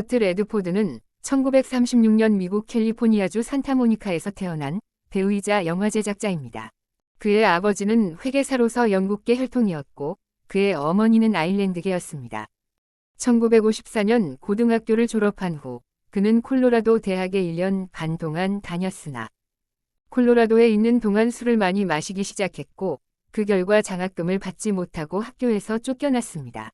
로버트 레드포드는 1936년 미국 캘리포니아주 산타모니카에서 태어난 배우이자 영화 제작자입니다. 그의 아버지는 회계사로서 영국계 혈통이었고 그의 어머니는 아일랜드계였습니다. 1954년 고등학교를 졸업한 후 그는 콜로라도 대학에 1년 반 동안 다녔으나 콜로라도에 있는 동안 술을 많이 마시기 시작했고 그 결과 장학금을 받지 못하고 학교에서 쫓겨났습니다.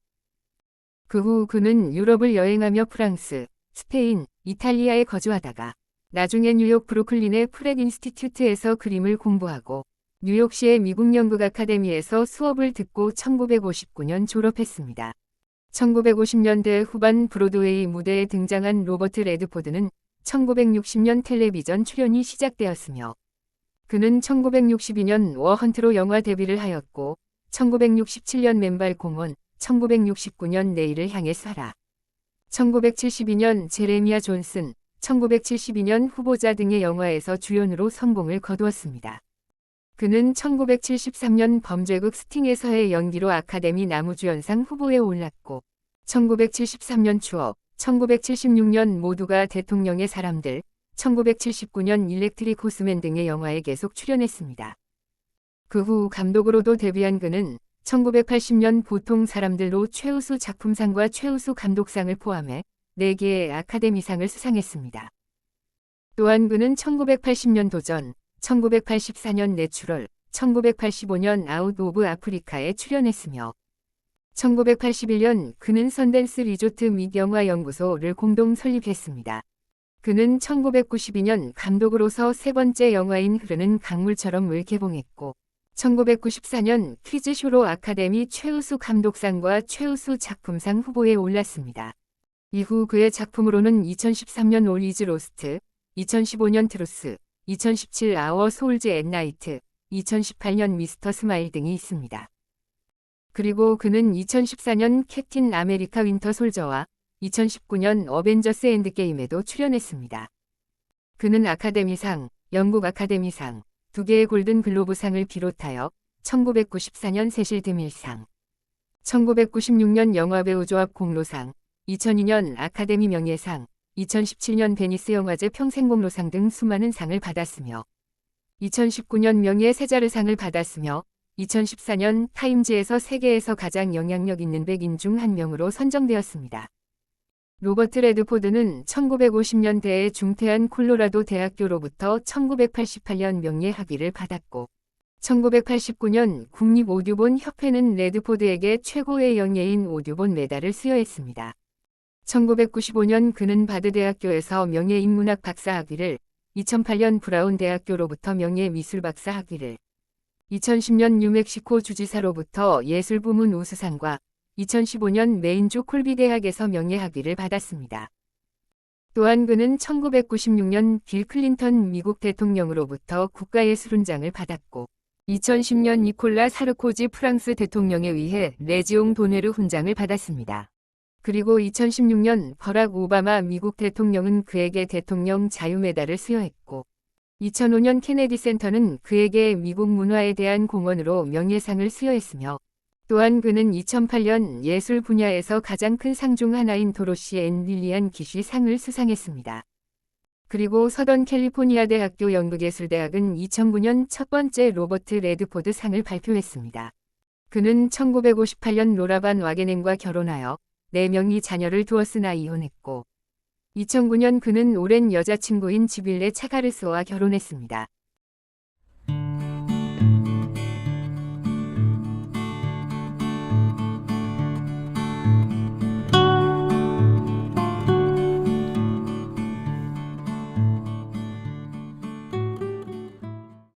그 후 그는 유럽을 여행하며 프랑스, 스페인, 이탈리아에 거주하다가 나중에 뉴욕 브루클린의 프렛 인스티튜트에서 그림을 공부하고 뉴욕시의 미국 연극 아카데미에서 수업을 듣고 1959년 졸업했습니다. 1950년대 후반 브로드웨이 무대에 등장한 로버트 레드포드는 1960년 텔레비전 출연이 시작되었으며 그는 1962년 워헌트로 영화 데뷔를 하였고 1967년 맨발 공원, 1969년 내일을 향해 쏴라. 1972년 제레미아 존슨, 1972년 후보자 등의 영화에서 주연으로 성공을 거두었습니다. 그는 1973년 범죄극 스팅에서의 연기로 아카데미 나무주연상 후보에 올랐고 1973년 추억, 1976년 모두가 대통령의 사람들, 1979년 일렉트릭 호스맨 등의 영화에 계속 출연했습니다. 그 후 감독으로도 데뷔한 그는 1980년 보통 사람들로 최우수 작품상과 최우수 감독상을 포함해 4개의 아카데미상을 수상했습니다. 또한 그는 1980년 도전, 1984년 내추럴, 1985년 아웃 오브 아프리카에 출연했으며 1981년 그는 선댄스 리조트 및 영화 연구소를 공동 설립했습니다. 그는 1992년 감독으로서 세 번째 영화인 흐르는 강물처럼을 개봉했고 1994년 퀴즈쇼로 아카데미 최우수 감독상과 최우수 작품상 후보에 올랐습니다. 이후 그의 작품으로는 2013년 올리즈 로스트, 2015년 트루스, 2017 아워 소울즈 앤 나이트, 2018년 미스터 스마일 등이 있습니다. 그리고 그는 2014년 캡틴 아메리카 윈터 솔저와 2019년 어벤져스 엔드게임에도 출연했습니다. 그는 아카데미상, 영국 아카데미상, 두 개의 골든 글로브상을 비롯하여 1994년 세실 드밀상, 1996년 영화배우 조합 공로상, 2002년 아카데미 명예상, 2017년 베니스 영화제 평생공로상 등 수많은 상을 받았으며 2019년 명예 세자르상을 받았으며 2014년 타임즈에서 세계에서 가장 영향력 있는 백인 중 한 명으로 선정되었습니다. 로버트 레드포드는 1950년대에 중퇴한 콜로라도 대학교로부터 1988년 명예 학위를 받았고 1989년 국립 오듀본 협회는 레드포드에게 최고의 영예인 오듀본 메달을 수여했습니다. 1995년 그는 바드 대학교에서 명예 인문학 박사 학위를 2008년 브라운 대학교로부터 명예 미술 박사 학위를 2010년 뉴멕시코 주지사로부터 예술 부문 우수상과 2015년 메인주 콜비 대학에서 명예학위를 받았습니다. 또한 그는 1996년 빌 클린턴 미국 대통령으로부터 국가예술훈장을 받았고 2010년 니콜라 사르코지 프랑스 대통령에 의해 레지옹 도네르 훈장을 받았습니다. 그리고 2016년 버락 오바마 미국 대통령은 그에게 대통령 자유메달을 수여했고 2005년 케네디 센터는 그에게 미국 문화에 대한 공헌으로 명예상을 수여했으며 또한 그는 2008년 예술 분야에서 가장 큰 상 중 하나인 도로시 앤 릴리안 기쉬 상을 수상했습니다. 그리고 서던 캘리포니아 대학교 연극예술대학은 2009년 첫 번째 로버트 레드포드 상을 발표했습니다. 그는 1958년 로라반 와게넨과 결혼하여 4명이 자녀를 두었으나 이혼했고 2009년 그는 오랜 여자친구인 지빌레 차가르스와 결혼했습니다.